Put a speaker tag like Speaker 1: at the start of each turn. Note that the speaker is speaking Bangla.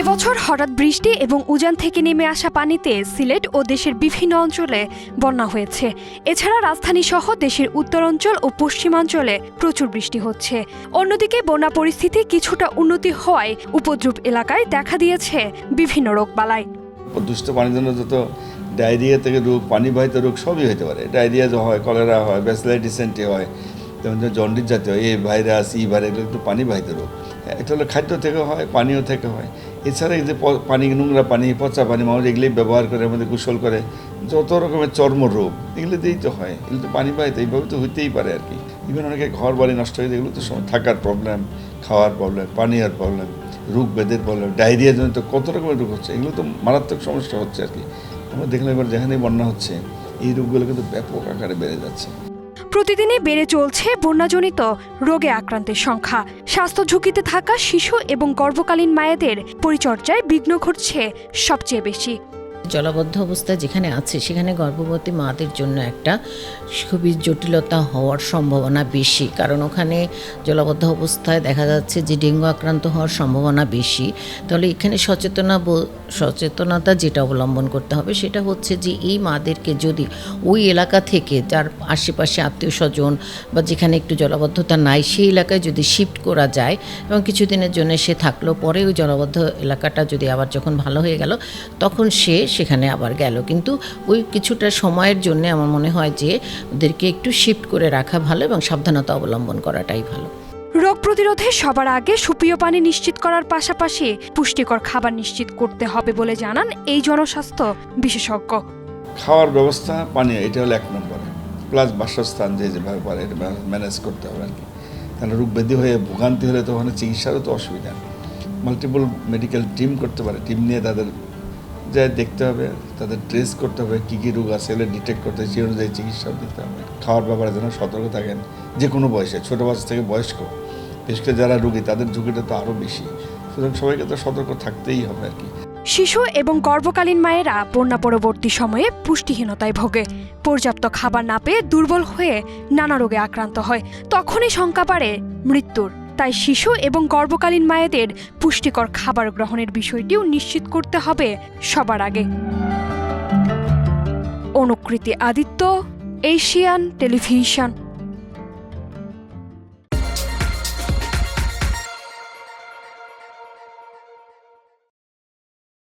Speaker 1: এবছর হঠাৎ বৃষ্টি এবং উজান থেকে নেমে আসা পানিতে সিলেট ও দেশের বিভিন্ন অঞ্চলে বন্যা হয়েছে। এছাড়া রাজধানী সহ দেশের উত্তরাঞ্চল ও পশ্চিমাঞ্চলে প্রচুর বৃষ্টি হচ্ছে। অন্যদিকে বন্যা পরিস্থিতি কিছুটা উন্নতি হওয়ায় উপদ্রব এলাকায় দেখা দিয়েছে বিভিন্ন রোগবালাই।
Speaker 2: দূষিত পানির জন্য যত ডায়রিয়া থেকে রোগ পানিবাহিত রোগ সবই হতে পারে। ডায়রিয়া হয়, কলেরা হয় ব্যাসিলাইটিসেন্টি হয় তেমন জন্ডিস জাতীয় এ ভাইরাস ই ভাইরাস, এগুলো একটু পানিবাহিত রোগ। এটা হলো খাদ্য থেকে হয়, পানীয় থেকে হয়। এছাড়া এই যে পানি, নোংরা পানি, পচা পানি মানুষ এগুলি ব্যবহার করে, আমাদের গোসল করে, যত রকমের চর্ম রোগ, এগুলো দিয়েই তো হয়। এগুলো তো পানিবাহিত এইভাবে তো হইতেই পারে আর কি। ইভেন অনেকে ঘর বাড়ি নষ্ট হয়ে এগুলো তো থাকার প্রবলেম খাওয়ার প্রবলেম পানীয় প্রবলেম রোগ বেদের প্রবলেম ডায়রিয়া জনিত কত রকমের রোগ হচ্ছে, এগুলো তো মারাত্মক সমস্যা হচ্ছে আর কি। আমরা দেখলাম এবার যেখানেই বন্যা হচ্ছে, এই রোগগুলো কিন্তু ব্যাপক আকারে বেড়ে যাচ্ছে।
Speaker 1: প্রতিদিনই বেড়ে চলছে বন্যাজনিত রোগে আক্রান্তের সংখ্যা। স্বাস্থ্য ঝুঁকিতে থাকা শিশু এবং গর্ভকালীন মায়েদের পরিচর্যায় বিঘ্ন ঘটছে সবচেয়ে বেশি।
Speaker 3: জলাবদ্ধ অবস্থা যেখানে আছে, সেখানে গর্ভবতী মাদের জন্য একটা খুবই জটিলতা হওয়ার সম্ভাবনা বেশি। কারণ ওখানে জলাবদ্ধ অবস্থায় দেখা যাচ্ছে যে ডেঙ্গু আক্রান্ত হওয়ার সম্ভাবনা বেশি। তাহলে এখানে সচেতনা সচেতনতা যেটা অবলম্বন করতে হবে, সেটা হচ্ছে যে এই মাদেরকে যদি ওই এলাকা থেকে যার আশেপাশে আত্মীয় স্বজন বা যেখানে একটু জলাবদ্ধতা নাই, সেই এলাকায় যদি শিফট করা যায় এবং কিছুদিনের জন্য সে থাকল, পরে ওই জলাবদ্ধ এলাকাটা যদি আবার যখন ভালো হয়ে গেল, তখন সে সেখানে আবার গেল। কিন্তু ওই কিছুটা সময়ের জন্য আমার মনে হয় যে ওদেরকে একটু শিফট করে রাখা ভালো এবং সাবধানতা অবলম্বন করাটাই ভালো।
Speaker 1: রোগ প্রতিরোধে সবার আগে সুপ্রিয় পানি নিশ্চিত করার পাশাপাশি পুষ্টিকর খাবার নিশ্চিত করতে হবে বলে জানান এই জনস্বাস্থ্য বিশেষজ্ঞ।
Speaker 2: খাওয়ার ব্যবস্থা পানি এটা হলো এক নম্বরে। প্লাস বাসস্থান যে যেভাবে পারে এটা ম্যানেজ করতে হবে আর কি। তাহলে রোগ ব্যাধি হয়ে ভোগান্তি হলে তো ওখানে চিকিৎসারও তো অসুবিধা। মাল্টিপল মেডিকেল টিম করতে পারে টিম নিয়ে তাদের যা দেখতে হবে, তাদের ট্রেস করতে হবে, কী কী রোগ আছে, এগুলো ডিটেক্ট করতে হবে, সেই অনুযায়ী চিকিৎসা দিতে হবে। খাওয়ার ব্যাপারে যেন সতর্ক থাকেন, যে কোনো বয়সে, ছোটো বাচ্চা থেকে বয়স্ক। বিশেষ করে যারা রোগী, তাদের ঝুঁকিটা তো আরও বেশি। সুতরাং সবাইকে তো সতর্ক থাকতেই হবে আর কি।
Speaker 1: শিশু এবং গর্ভকালীন মায়েরা বন্যা পরবর্তী সময়ে পুষ্টিহীনতায় ভোগে। পর্যাপ্ত খাবার না পেয়ে দুর্বল হয়ে নানা রোগে আক্রান্ত হয়। তখনই শঙ্কা বাড়ে মৃত্যুর। তাই শিশু এবং গর্ভকালীন মায়েদের পুষ্টিকর খাবার গ্রহণের বিষয়টিও নিশ্চিত করতে হবে সবার আগে। Anukriti Aditya, Asian television.